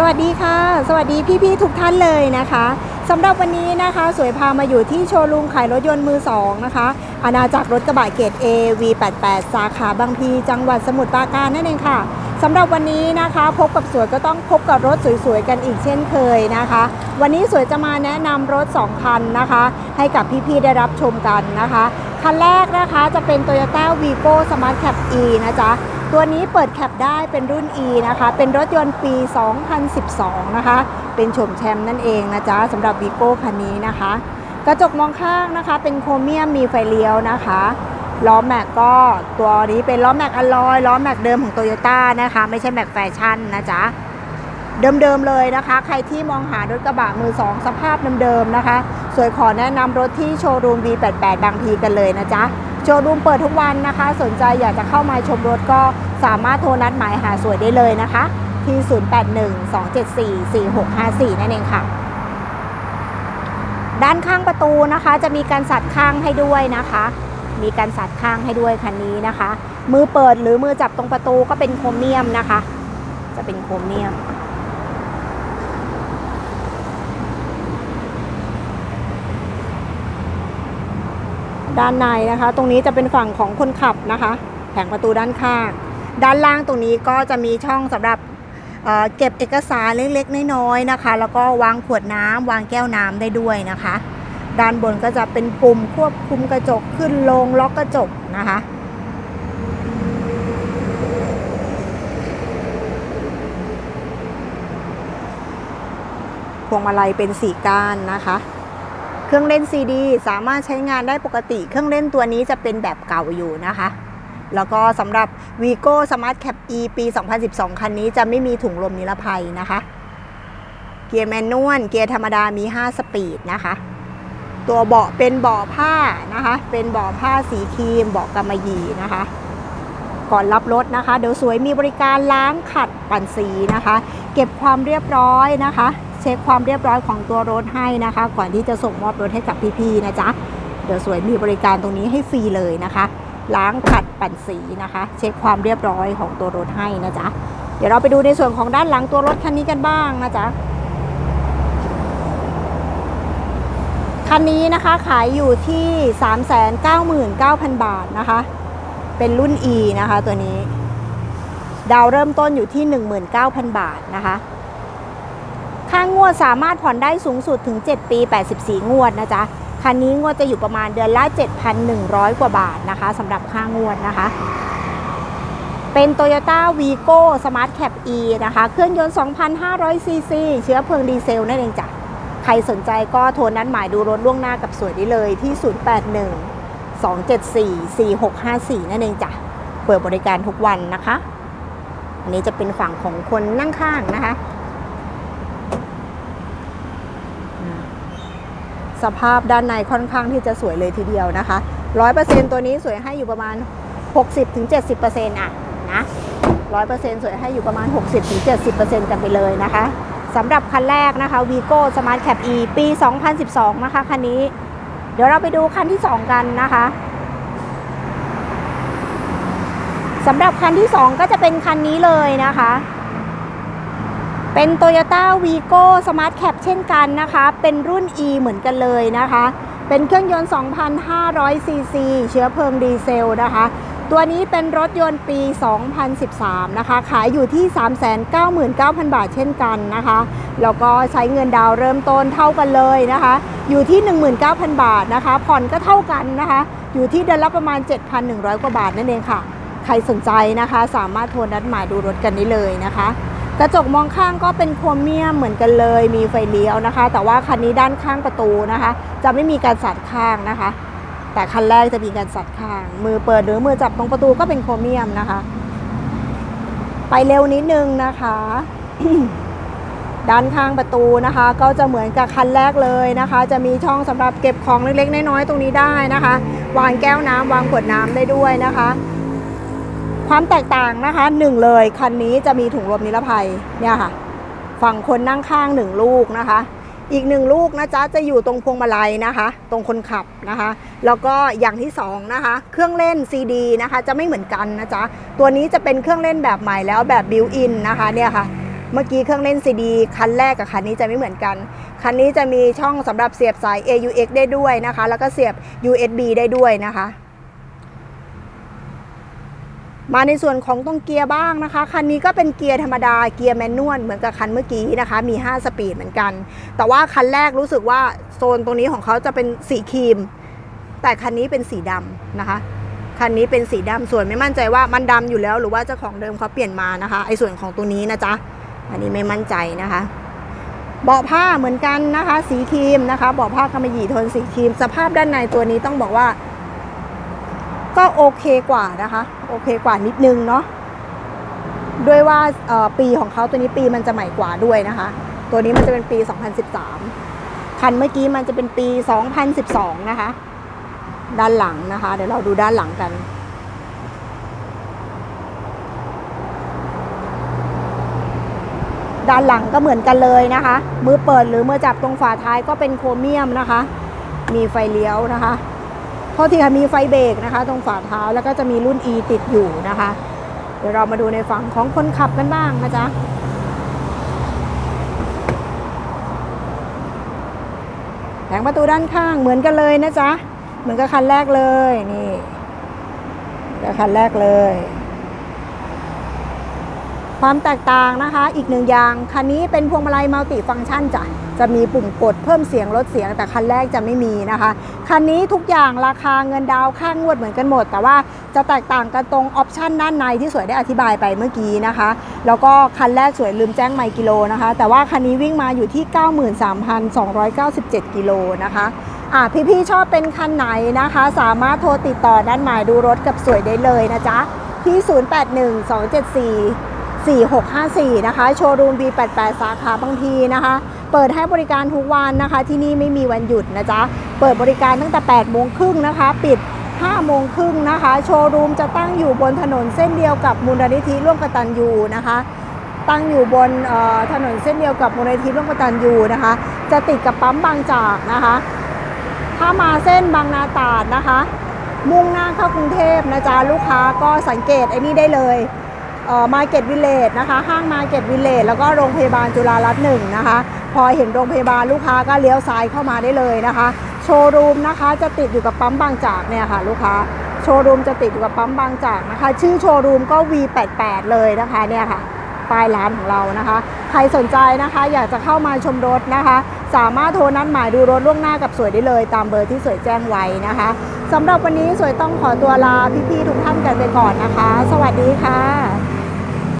สวัสดีค่ะ สวัสดีพี่ๆทุกท่านเลยนะคะสำหรับวันนี้นะคะ สวยพามาอยู่ที่โชว์รูมขายรถยนต์มือสองนะคะอาณาจักรรถกระบะเกรด A V88 สาขาบางพี จังหวัดสมุทรปราการนั่นเองค่ะสำหรับวันนี้นะคะ พบกับสวยก็ต้องพบกับรถสวยๆกันอีกเช่นเคยนะคะ วันนี้สวยจะมาแนะนำรถ 2 คันนะคะ ให้กับพี่ๆได้รับชมกันนะคะ คันแรกนะคะจะเป็น Toyota Vigo Smart Cap E นะจ๊ะ ตัวนี้เปิดแคปได้เป็นรุ่น E นะคะ เป็นรถยนต์ปี 2012 นะคะ เป็นโฉมแชมป์นั่นเองนะจ๊ะสำหรับ Vigo คันนี้นะคะ กระจกมองข้างนะคะ เป็นโครเมียมมีไฟเลี้ยวนะคะล้อแม็กก็ตัวนี้เป็นล้อแม็กอลลอยล้อแม็กเดิมของโตโยต้านะคะ ไม่ใช่แม็กแฟชั่นนะจ๊ะเดิมๆเลยนะคะ ใครที่มองหารถกระบะมือสองสภาพเดิมๆนะคะ สวยขอแนะนำรถที่โชว์รูม V88 บางพีกันเลยนะจ๊ะ ชว์รูมเปิดทุกวันนะคะ สนใจอยากจะเข้ามาชมรถก็สามารถโทรนัดหมายหาสวยได้เลยนะคะ ที่ 0812744654 นั่นเองค่ะ ด้านข้างประตูนะคะ จะมีการสัดข้างให้ด้วยนะคะ มีการสัดข้างให้ด้วยคันนี้นะคะ มือเปิดหรือมือจับตรงประตูก็เป็นโครเมียมนะคะ จะเป็นโครเมียม ด้านในนะคะ ตรงนี้จะเป็นฝั่งของคนขับนะคะ แผงประตูด้านข้าง ด้านล่างตรงนี้ก็จะมีช่องสำหรับเเก็บเอกสารเล็กๆ น้อยๆนะคะ แล้วก็วางขวดน้ำวางแก้วน้ำได้ด้วยนะคะ ด้านบนก็จะเป็นปุ่มควบคุมกระจกขึ้นลงล็อกกระจกนะคะพวงมาลัยเป็นสีก้านนะคะ เครื่องเล่นซีดีสามารถใช้งานได้ปกติ เครื่องเล่นตัวนี้จะเป็นแบบเก่าอยู่นะคะ แล้วก็สำหรับ Vigo Smart Cap E ปี 2012 คันนี้จะไม่มีถุงลมนิรภัยนะคะ เกียร์แมนนวลเกียร์ธรรมดามี 5 สปีดนะคะ ตัวเบาะเป็นเบาะผ้านะคะ เป็นเบาะผ้าสีครีมเบาะกำมะหยี่นะคะก่อนรับรถนะคะ เดี๋ยวสวยมีบริการล้างขัดปั่นสีนะคะ เก็บความเรียบร้อยนะคะ ช็คความเรียบร้อยของตัวรถให้นะคะ ก่อนที่จะส่งมอบรถให้กับพี่ๆนะจ๊ะเดี๋ยวสวยมีบริการตรงนี้ให้ฟรีเลยนะคะ ล้างขัดปั่นสีนะคะ เช็คความเรียบร้อยของตัวรถให้นะจ๊ะเดี๋ยวเราไปดูในส่วนของด้านหลังตัวรถคันนี้กันบ้างนะจ๊ะคันนี้นะคะขายอยู่ที่ 399,000 บาทนะคะ เป็นรุ่น E นะคะตัวนี้ ดาวเริ่มต้นอยู่ที่ 19,000 บาทนะคะ ค่างงวดสามารถผ่อนได้สูงสุดถึง 7 ปี 84 งวดนะจ๊ะ คันนี้งวดจะอยู่ประมาณเดือนละ 7,100 กว่าบาทนะคะสำหรับค่างวดนะคะ เป็น Toyota Vigo Smart Cap E นะคะ เครื่องยนต์ 2,500 ซีซี เชื้อเพลิงดีเซลนั่นเองจ้ะ ใครสนใจก็โทรนัดหมายดูรถล่วงหน้ากับสวยได้เลยที่ 081 274 4654 นั่นเองจ้ะ เปิดบริการทุกวันนะคะ อันนี้จะเป็นฝั่งของคนนั่งข้างนะคะ สภาพด้านในค่อนข้างที่จะสวยเลยทีเดียวนะคะ100%ตัวนี้สวยให้อยู่ประมาณ 60-70%อะนะ100%สวยให้อยู่ประมาณ 60-70%กันไปเลยนะคะสำหรับคันแรกนะคะ Vigo Smart Cap E ปี 2012 นะคะคันนี้ เดี๋ยวเราไปดูคันที่ 2 กันนะคะสำหรับคันที่ 2 ก็จะเป็นคันนี้เลยนะคะ เป็น Toyota Vigo Smart Cap เช่นกันนะคะ เป็นรุ่น E เหมือนกันเลยนะคะ เป็นเครื่องยนต์ 2,500 ซีซี เชื้อเพลิงดีเซลนะคะ ตัวนี้เป็นรถยนต์ปี 2013 นะคะ ขายอยู่ที่ 399,000 บาทเช่นกันนะคะ แล้วก็ใช้เงินดาวน์เริ่มต้นเท่ากันเลยนะคะ อยู่ที่ 19,000 บาทนะคะ ผ่อนก็เท่ากันนะคะ อยู่ที่เดือนละประมาณ 7,100 กว่าบาทนั่นเองค่ะ ใครสนใจนะคะ สามารถโทรนัดหมายดูรถกันได้เลยนะคะ กระจกมองข้างก็เป็นโครเมียมเหมือนกันเลย มีไฟเลี้ยวนะคะ แต่ว่าคันนี้ด้านข้างประตูนะคะ จะไม่มีการสัดข้างนะคะ แต่คันแรกจะมีการสัดข้าง มือเปิดหรือมือจับตรงประตูก็เป็นโครเมียมนะคะ ไปเร็วนิดนึงนะคะ ด้านข้างประตูนะคะ ก็จะเหมือนกับคันแรกเลยนะคะ จะมีช่องสำหรับเก็บของเล็กๆน้อยๆตรงนี้ได้นะคะ วางแก้วน้ำวางขวดน้ำได้ด้วยนะคะ ความแตกต่างนะคะหนึ่งเลยคันนี้จะมีถุงลมนิรภัยเนี่ยค่ะ ฝั่งคนนั่งข้างหนึ่งลูกนะคะ อีกหนึ่งลูกนะจ๊ะจะอยู่ตรงพวงมาลัยนะคะ ตรงคนขับนะคะ แล้วก็อย่างที่สองนะคะ เครื่องเล่นซีดีนะคะ จะไม่เหมือนกันนะจ๊ะตัวนี้จะเป็นเครื่องเล่นแบบใหม่แล้วแบบบิวอินนะคะเนี่ยค่ะเมื่อกี้เครื่องเล่นซีดีคันแรกกับคันนี้จะไม่เหมือนกัน คันนี้จะมีช่องสำหรับเสียบสาย AUX ได้ด้วยนะคะ แล้วก็เสียบ USB ได้ด้วยนะคะ มาในส่วนของตรงเกียร์บ้างนะคะ คันนี้ก็เป็นเกียร์ธรรมดาเกียร์แมนนวลเหมือนกับคันเมื่อกี้นะคะ มี 5 สปีดเหมือนกัน แต่ว่าคันแรกรู้สึกว่าโซนตรงนี้ของเขาจะเป็นสีครีม แต่คันนี้เป็นสีดำนะคะคันนี้เป็นสีดำส่วนไม่มั่นใจว่ามันดำอยู่แล้ว หรือว่าเจ้าของเดิมเขาเปลี่ยนมานะคะไอ้ส่วนของตัวนี้นะจ๊ะอันนี้ไม่มั่นใจนะคะ เบาะผ้าเหมือนกันนะคะ สีครีมนะคะเบาะผ้ากำมะหยี่โทนสีครีม สภาพด้านในตัวนี้ต้องบอกว่า ก็โอเคกว่านะคะ โอเคกว่านิดนึงเนาะด้วยว่าปีของเขาตัวนี้ปีมันจะใหม่กว่าด้วยนะคะ ตัวนี้มันจะเป็นปี 2013 คันเมื่อกี้มันจะเป็นปี 2012 นะคะ ด้านหลังนะคะ เดี๋ยวเราดูด้านหลังกันด้านหลังก็เหมือนกันเลยนะคะ มือเปิดหรือมือจับตรงฝาท้ายก็เป็นโครเมียมนะคะ มีไฟเลี้ยวนะคะ ทษทีค่ะมีไฟเบรกนะคะ ตรงฝ่าเท้าแล้วก็จะมีรุ่น E ติดอยู่นะคะ เดี๋ยวเรามาดูในฝั่งของคนขับกันบ้างนะจ๊ะแผงประตูด้านข้างเหมือนกันเลยนะจ๊ะ เหมือนกับคันแรกเลยนี่กับคันแรกเลย ความแตกต่างนะคะ อีกหนึ่งอย่าง คันนี้เป็นพวงมาลัยมัลติฟังก์ชันจ้ะจะมีปุ่มกดเพิ่มเสียงลดเสียงแต่คันแรกจะไม่มีนะคะ คันนี้ทุกอย่างราคาเงินดาวค่างวดเหมือนกันหมด แต่ว่าจะแตกต่างกันตรงออปชันด้านในที่สวยได้อธิบายไปเมื่อกี้นะคะ แล้วก็คันแรกสวยลืมแจ้งไมล์กิโลนะคะ แต่ว่าคันนี้วิ่งมาอยู่ที่ 93,297 กิโลนะคะอ่าพี่ๆชอบเป็นคันไหนนะคะ สามารถโทรติดต่อด้านหมายดูรถกับสวยได้เลยนะจ๊ะที่ 081274 4654 นะคะ โชว์รูม B88 สาขาบางทีนะคะ เปิดให้บริการทุกวันนะคะ ที่นี่ไม่มีวันหยุดนะจ๊ะ เปิดบริการตั้งแต่ 8 โมงครึ่งนะคะ ปิด 5 โมงครึ่งนะคะ โชว์รูมจะตั้งอยู่บนถนนเส้นเดียวกับมูลนิธิร่วมกตันยูนะคะ ตั้งอยู่บนเอ่อถนนเส้นเดียวกับมูลนิธิร่วมกตันยูนะคะ จะติดกับปั๊มบางจากนะคะ ถ้ามาเส้นบางนาตราดนะคะ มุ่งหน้าเข้ากรุงเทพนะจ๊ะลูกค้าก็สังเกตไอ้นี่ได้เลย มาเก็ตวิลเลจนะคะ ห้างมาเก็ตวิลเลจแล้วก็โรงพยาบาลจุฬารัตน์หนึ่งนะคะ พอเห็นโรงพยาบาลลูกค้าก็เลี้ยวซ้ายเข้ามาได้เลยนะคะ โชว์รูมนะคะจะติดอยู่กับปั๊มบางจากเนี่ยค่ะลูกค้าโชว์รูมจะติดอยู่กับปั๊มบางจากนะคะ ชื่อโชว์รูมก็ V88 เลยนะคะเนี่ยค่ะป้ายร้านของเรานะคะ ใครสนใจนะคะอยากจะเข้ามาชมรถนะคะ สามารถโทรนัดหมายดูรถล่วงหน้ากับสวยได้เลย ตามเบอร์ที่สวยแจ้งไว้นะคะสำหรับวันนี้สวยต้องขอตัวลาพี่ๆทุกท่านกันไปก่อนนะคะ สวัสดีค่ะ